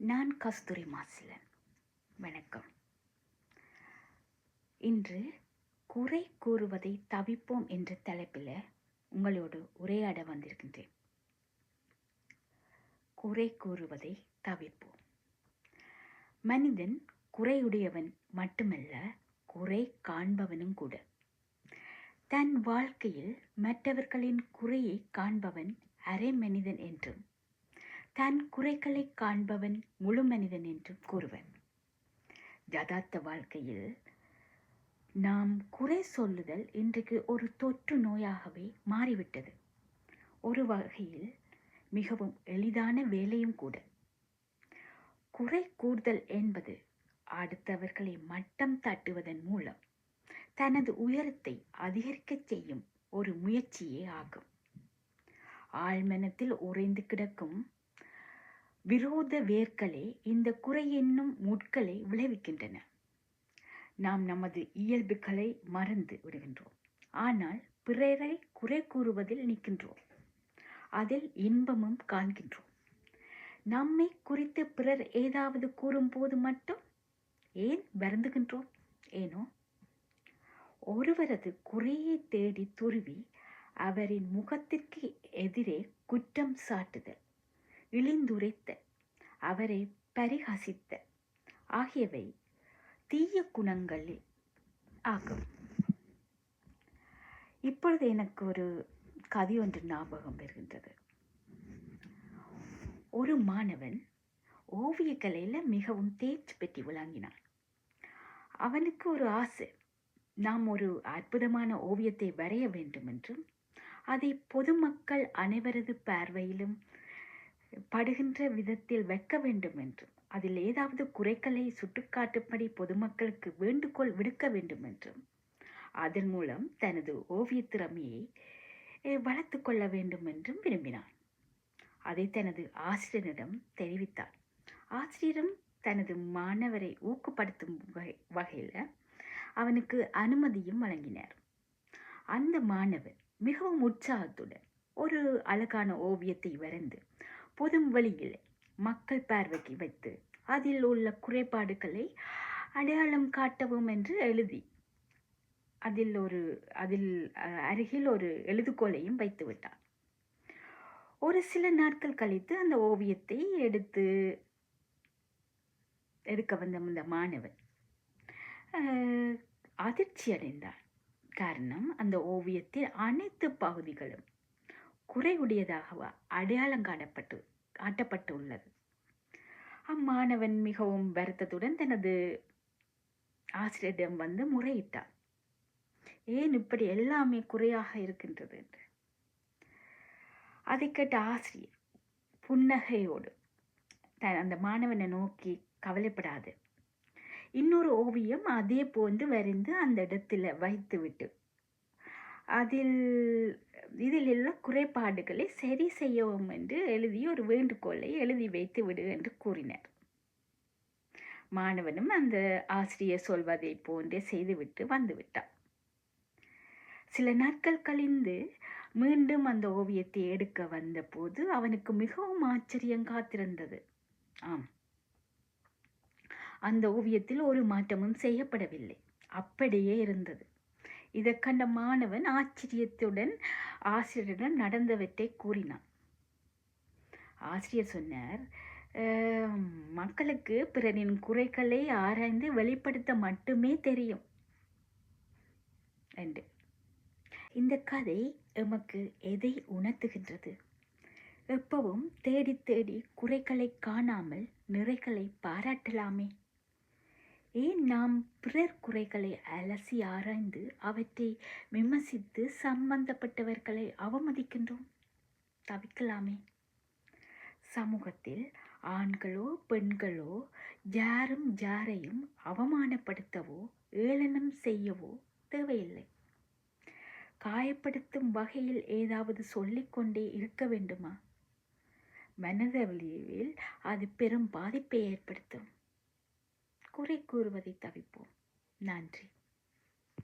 நான் கஸ்தூரி மாசிலன். வணக்கம். இன்று குறை கூறுவதை தவிப்போம் என்ற தலைப்பில் உங்களோடு உரையாட வந்திருக்கின்றேன். குறை கூறுவதை தவிப்போம். மனிதன் குறையுடையவன் மட்டுமல்ல குறை காண்பவனும் கூட. தன் வாழ்க்கையில் மற்றவர்களின் குறையை காண்பவன் அரை மனிதன் என்றும் தன் குறைகளை காண்பவன் முழு மனிதன் என்றும் கூறுவன். யதார்த்த வாழ்க்கையில் நாம் குறை சொல்லுதல் இன்றைக்கு ஒரு தொற்று நோயாகவே மாறிவிட்டது. ஒரு வகையில் மிகவும் எளிதான வேலையும் கூட. குறை கூறுதல் என்பது அடுத்தவர்களை மட்டம் தட்டுவதன் மூலம் தனது உயரத்தை அதிகரிக்கச் செய்யும் ஒரு முயற்சியே ஆகும். ஆழ்மனத்தில் உறைந்து கிடக்கும் விரோத வேர்களே இந்த குறை என்னும் முட்களை விளைவிக்கின்றன. நாம் நமது இயல்புகளை மறந்து விடுகின்றோம். ஆனால் பிறரை குறை கூறுவதில் நிற்கின்றோம். அதில் இன்பமும் காண்கின்றோம். நம்மை குறித்து பிறர் ஏதாவது கூறும்போது மட்டும் ஏன் வருந்துகின்றோம்? ஏனோ ஒருவரது குறையை தேடி துருவி அவரின் முகத்திற்கு எதிரே குற்றம் சாட்டுதல். இழிந்துரைத்த அவரை பரிகசித்த ஆகியவை தீய குணங்களில் ஆகும். இப்பொழுது எனக்கு ஒரு கதை ஒன்று ஞாபகம் வருகின்றது. ஒரு மாணவன் ஓவியக்கலையில் மிகவும் தேர்ச்சி பெற்று விளங்கினான். அவனுக்கு ஒரு ஆசை நாம் ஒரு அற்புதமான ஓவியத்தை வரைய வேண்டும் என்றும் அதை பொதுமக்கள் அனைவரது பார்வையிலும் படுகின்ற விதத்தில் வைக்க வேண்டும் என்றும் அதில் ஏதாவது குறைகளை சுட்டுக்காட்டும்படி பொதுமக்களுக்கு வேண்டுகோள் விடுக்க வேண்டும் என்றும் அதன் மூலம் தனது ஓவிய திறமையை வளர்த்து கொள்ள வேண்டும் என்றும் விரும்பினான். அதை தனது ஆசிரியரிடம் தெரிவித்தார். ஆசிரியரும் தனது மாணவரை ஊக்கப்படுத்தும் வகை வகையில் அவனுக்கு அனுமதியும் வழங்கினார். அந்த மாணவர் மிகவும் உற்சாகத்துடன் ஒரு அழகான ஓவியத்தை வரைந்து பொது வழியில் மக்கள் பார்வைக்கு வைத்து அதில் உள்ள குறைபாடுகளை அடையாளம் காட்டவும் என்று எழுதி அதில் ஒரு அதில் அருகில் ஒரு எழுதுகோலையும் வைத்து விட்டார். ஒரு சில நாட்கள் கழித்து அந்த ஓவியத்தை எடுத்து எடுக்க வந்த அந்த மாணவன் அதிர்ச்சி அடைந்தார் காரணம் அந்த ஓவியத்தில் அனைத்து பகுதிகளும் குறையுடையதாகவா அடையாளம் காணப்பட்டு காட்டப்பட்டு உள்ளது அம்மாணவன் மிகவும் வருத்தத்துடன் தனது ஆசிரியரிடம் வந்து முறையிட்டான் ஏன் இப்படி எல்லாமே குறையாக இருக்கின்றது என்று? அதை கேட்ட ஆசிரியர் புன்னகையோடு அந்த மாணவனை நோக்கி கவலைப்படாது. இன்னொரு ஓவியம் அதே போன்று வரைந்து அந்த இடத்துல வைத்துவிட்டு அதில் இதில் உள்ள குறைபாடுகளை சரி செய்யவும் என்று எழுதி ஒரு வேண்டுகோளை எழுதி வைத்து விடு என்று கூறினார். மாணவனும் அந்த ஆசிரியர் சொல்வதை போன்றே செய்துவிட்டு வந்துவிட்டான். சில நாட்கள் கழிந்து மீண்டும் அந்த ஓவியத்தை எடுக்க வந்தபோது அவனுக்கு மிகவும் ஆச்சரியம் காத்திருந்தது. ஆம் அந்த ஓவியத்தில் ஒரு மாற்றமும் செய்யப்படவில்லை. அப்படியே இருந்தது. இதை கண்ட மாணவன் ஆச்சரியத்துடன் ஆசிரியரிடம் நடந்தவற்றை கூறினான். ஆசிரியர் சொன்னார் மக்களுக்கு பிறரின் குறைகளை ஆராய்ந்து வெளிப்படுத்த மட்டுமே தெரியும். என்று இந்த கதை எமக்கு எதை உணர்த்துகின்றது? எப்பவும் தேடி தேடி குறைகளை காணாமல் நிறைகளை பாராட்டலாமே. ஏன் நாம் பிறர் குறைகளை அலசி ஆராய்ந்து அவற்றை விமர்சித்து சம்பந்தப்பட்டவர்களை அவமதிக்கின்றோம்? தவிக்கலாமே. சமூகத்தில் ஆண்களோ பெண்களோ யாரும் யாரையும் அவமானப்படுத்தவோ ஏளனம் செய்யவோ தேவையில்லை. காயப்படுத்தும் வகையில் ஏதாவது சொல்லிக்கொண்டே இருக்க வேண்டுமா? மனதளவில் அது பெரும் பாதிப்பை ஏற்படுத்தும். குறை கூறுவதை தவிப்போம். நன்றி.